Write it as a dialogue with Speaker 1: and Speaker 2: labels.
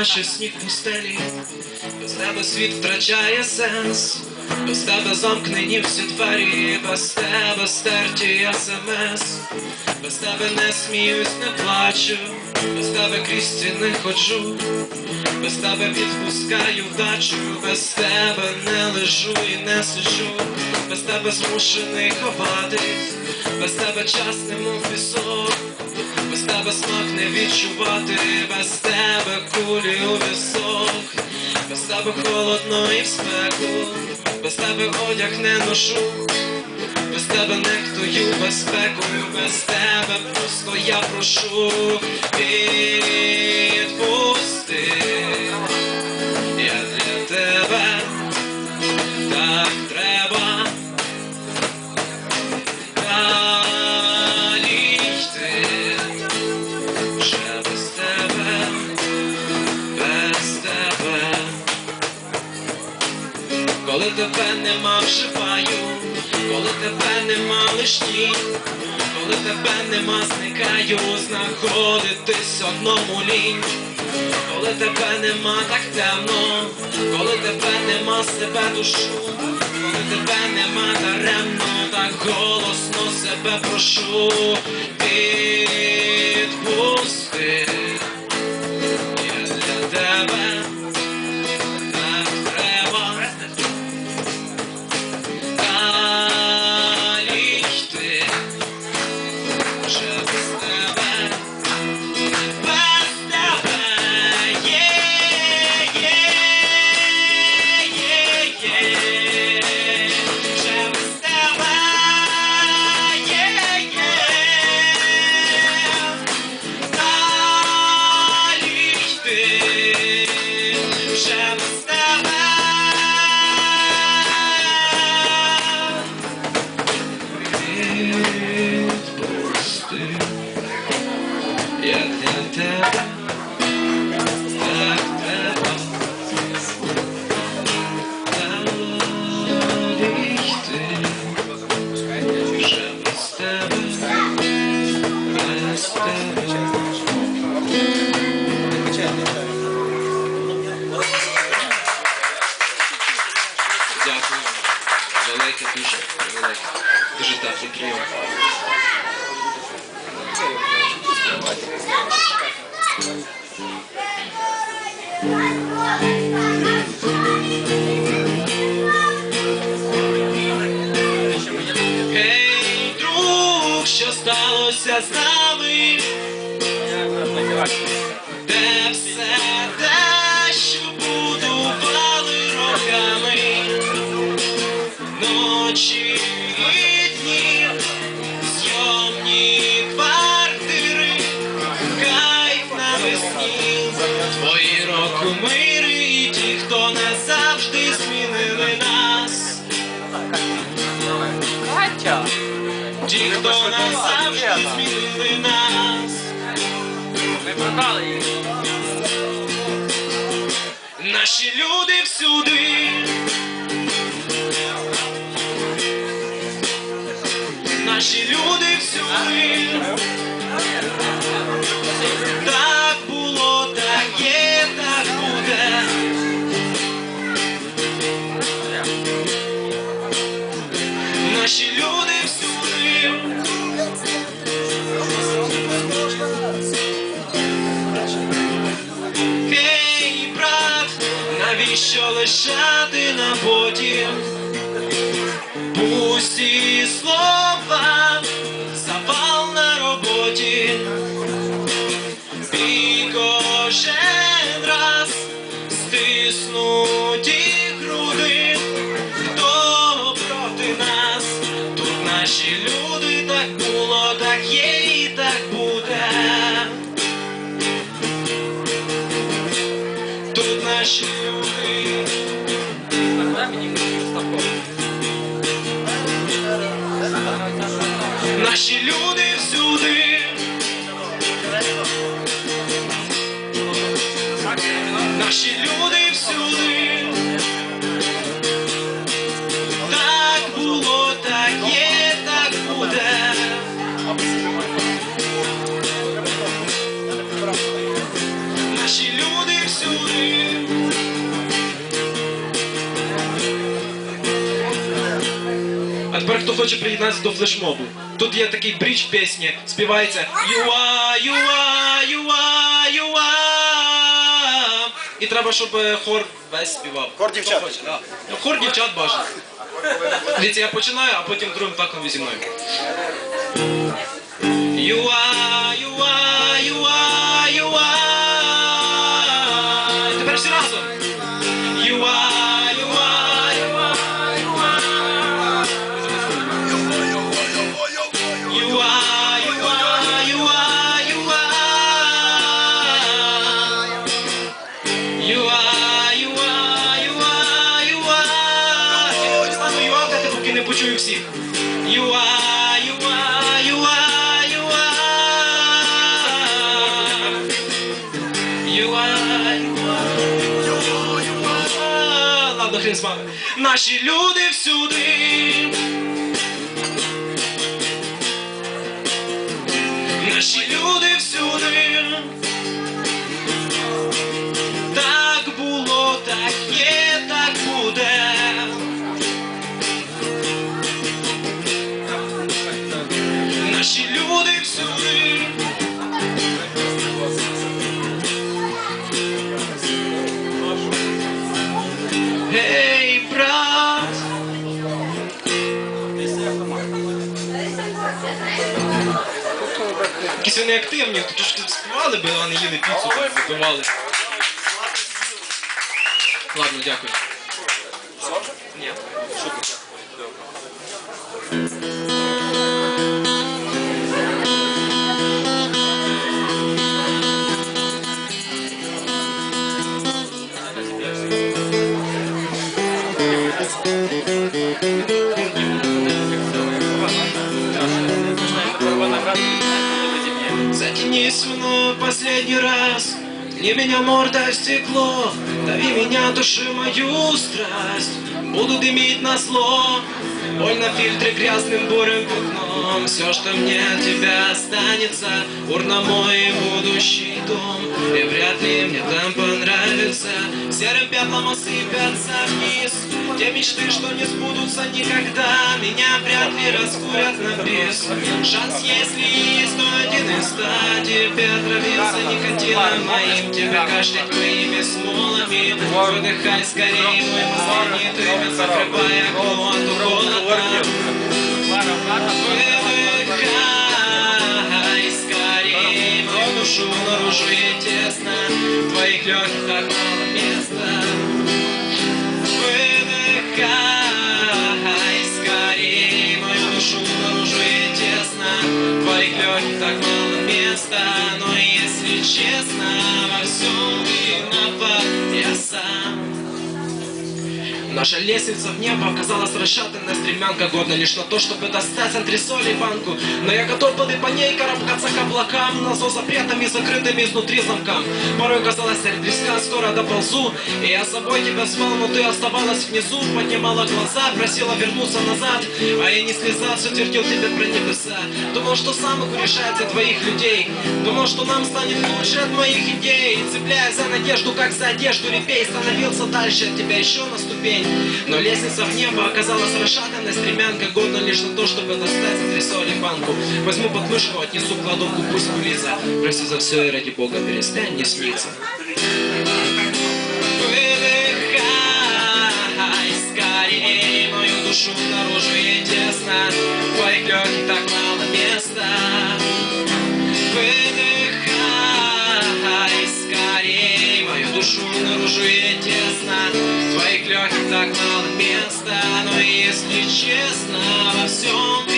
Speaker 1: наче сніг в пустелі, без тебе світ втрачає сенс, без тебе замкнені всі двері, без тебе стерті смс, без тебе не сміюсь, не плачу, без тебе крізь стіни ходжу, без тебе відпускаю вдачу, без тебе не лежу і не сиджу, без тебе змушений ховатись, тебе час немов пісок. Без тебе смак не відчувати, без тебе кулі у вісок, без тебе холодно і в спеку, без тебе одяг не ношу, без тебе нехтую безпекою, без тебе просто я прошу Коли тебе нема вживаю, коли тебе нема лиш ні, коли тебе нема, зникаю, знаходитись одному лінь. Коли тебе нема так темно, коли тебе нема себе душу, коли тебе нема даремно, так голосно себе прошу, відпусти. Велике, дуже велике. Дуже теплий прийом. Гей, друг, що сталося з нами? Де все те, рокомири і ті, хто не завжди змінили нас. Ті, хто не завжди змінили нас.
Speaker 2: Ми продали їх.
Speaker 1: Наші люди всюди. Наші люди всюди. Наші люди всюди. Гей, брат, навіщо лишати на потім? Пусті слова, наші люди. Всюди, наші люди всюди. А тепер хто хоче приєднатися до флешмобу? Тут є такий брідж пісні, співається Юа, юа, юа, юа. І треба, щоб е, хор весь співав.
Speaker 3: Хор дівчат.
Speaker 1: хоче, да. Ну, Хор дівчат бажано. Дивіться, я починаю, а потім другим таком зі мною. Юа, Юа, юа, юа, юа. Юа, юа, юа. Ладно, вами. Наші люди всюди. Наші люди всюди. Якісь вони активні, то ж співали би, а не їли піцу, так готували. Ладно, дякую. Ні. Затянись Не меня мордой в стекло Дави меня, души мою страсть Буду дымить на зло Боль на фильтре грязным бурым пятном Все, что мне от тебя останется Урна мой будущий дом. И вряд ли мне там понравится. Серым пеплом осыпятся вниз. Те мечты, что не сбудутся никогда Меня вряд ли раскурят на бис Шанс, если есть, то один из ста Тебе отравился никотином моим. Тебя кашлять моими смолами. Выдыхай скорее мой знаменитый Закрывая глот у холода Выдыхай скорее мою душу наружу ей тесно твоих легких так мало места Выдыхай скорее мою душу наружу ей тесно твоих легких так мало места Но если честно, Наша лестница в небо оказалась расшатанная стремянка годна лишь на то, чтобы достать антресоли банку. Но я готов был и по ней карабкаться к облакам, на зов запретами, закрытыми изнутри замкам. Порой казалось, близка, скоро доползу, и я с собой тебя звал, но ты оставалась внизу, поднимала глаза, просила вернуться назад, а я не слезал, все твердил тебе про небеса. Думал, что сам их решает для твоих людей, думал, что нам станет лучше от моих идей, цепляясь за надежду, как за одежду репей, становился дальше от тебя еще на ступень. Но лестница в небо оказалась расшатанной, стремянка годна лишь на то, чтобы достать антресоли банку. Возьму под мышку, отнесу кладовку, пусть пулится. Прости за все и ради бога перестань не сниться. Выдыхай скорее мою душу наружу ей тесно Мало если честно, во всем